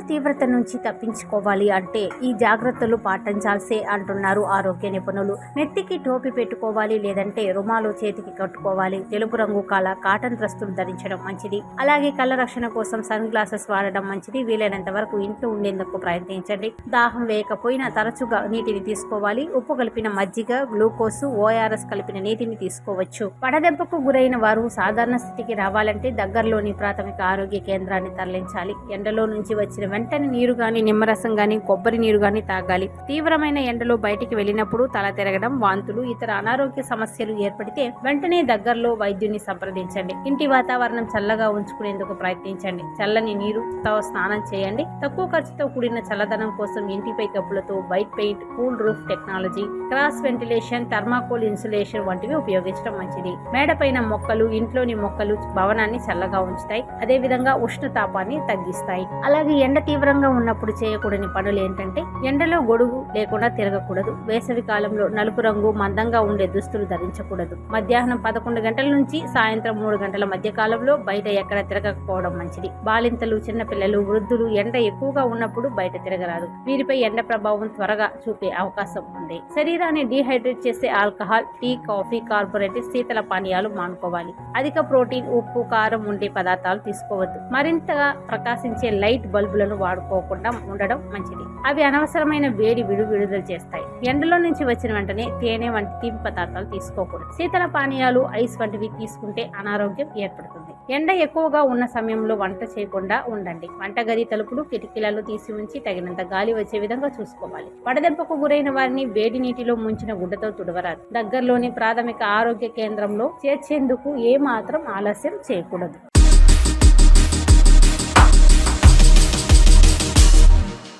తీవ్రత నుంచి తప్పించుకోవాలి అంటే ఈ జాగ్రత్తలు పాటించాల్సే అంటున్నారు ఆరోగ్య నిపుణులు. నెత్తికి టోపీ పెట్టుకోవాలి లేదంటే రుమాలు చేతికి కట్టుకోవాలి. తెలుపు రంగు కాల కాటన్ దుస్తులు ధరించడం మంచిది. అలాగే కళ్ళ రక్షణ కోసం సన్ గ్లాసెస్ వాడడం మంచిది. వీలైనంత వరకు ఇంట్లో ఉండేందుకు ప్రయత్నించండి. దాహం వేయకపోయినా తరచుగా నీటిని తీసుకోవాలి. ఉప్పు కలిపిన మజ్జిగ గ్లూకోజ్ ఓఆర్ఎస్ కలిపిన నీటిని తీసుకోవచ్చు. వడదెబ్బకు గురైన వారు సాధారణ స్థితికి రావాలంటే దగ్గరలోని ప్రాథమిక ఆరోగ్య కేంద్రాన్ని తరలించాలి. ఎండలో నుంచి వచ్చిన వెంటనే నీరు కానీ నిమ్మరసం కానీ కొబ్బరి నీరు కానీ తాగాలి. తీవ్రమైన ఎండలో బయటికి వెళ్ళినప్పుడు తల తిరగడం వాంతులు ఇతర అనారోగ్య సమస్యలు ఏర్పడితే వెంటనే దగ్గరలో వైద్యుని సంప్రదించండి. ఇంటి వాతావరణం చల్లగా ఉంచుకునేందుకు ప్రయత్నించండి. చల్లని నీరుతో స్నానం చేయండి. తక్కువ ఖర్చుతో కూడిన చల్లదనం కోసం ఇంటిపై కప్పులతో white paint cool roof technology cross ventilation thermocol insulation వంటివి ఉపయోగించడం మంచిది. మేడపైన మొక్కలు ఇంట్లోని మొక్కలు భవనాన్ని చల్లగా ఉంచుతాయి. అదేవిధంగా ఉష్ణతాపాన్ని తగ్గిస్తాయి. అలాగే ఎండ తీవ్రంగా ఉన్నప్పుడు చేయకూడని పనులు ఏంటంటే ఎండలో గొడుగు లేకుండా తిరగకూడదు. వేసవి కాలంలో నలుపు రంగు మందంగా ఉండే దుస్తులు ధరించకూడదు. మధ్యాహ్నం పదకొండు గంటల నుంచి సాయంత్రం మూడు గంటల మధ్య కాలంలో బయట ఎక్కడ తిరగకపోవడం మంచిది. బాలింతలు చిన్నపిల్లలు వృద్ధులు ఎండ ఎక్కువగా ఉన్నప్పుడు బయట తిరగరాదు. వీరిపై ఎండ ప్రభావం త్వరగా చూపే అవకాశం ఉంది. శరీరాన్ని డీహైడ్రేట్ చేసే ఆల్కహాల్ టీ కాఫీ కార్పొరేట్ శీతల పానీయాలు మానుకోవాలి. అధిక ప్రోటీన్ ఉప్పు కారం ఉండే పదార్థాలు తీసుకోవద్దు. మరింతగా ప్రకాశించే లైట్ బల్బులను వాడుకోకుండా ఉండడం మంచిది. అవి అనవసరమైన వేడి విడు విడుదల చేస్తాయి. ఎండలో నుంచి వచ్చిన వెంటనే తేనె వంటి తీపి పదార్థాలు తీసుకోకూడదు. శీతల పానీయాలు ఐస్ వంటివి తీసుకుంటే అనారోగ్యం ఏర్పడుతుంది. ఎండ ఎక్కువగా ఉన్న సమయంలో వంట చేయకుండా ఉండండి. వంటగది తలుపులు కిటికీలలో తీసి ఉంచి తగినంత గాలి వచ్చే విధంగా చూసుకోవాలి. వడదెబ్బకు గురైన వారిని వేడి నీటిలో ముంచిన గుడ్డతో తుడవరాదు. దగ్గరలోని ప్రాథమిక ఆరోగ్య కేంద్రంలో చేర్చేందుకు ఏ మాత్రం ఆలస్యం చేయకూడదు.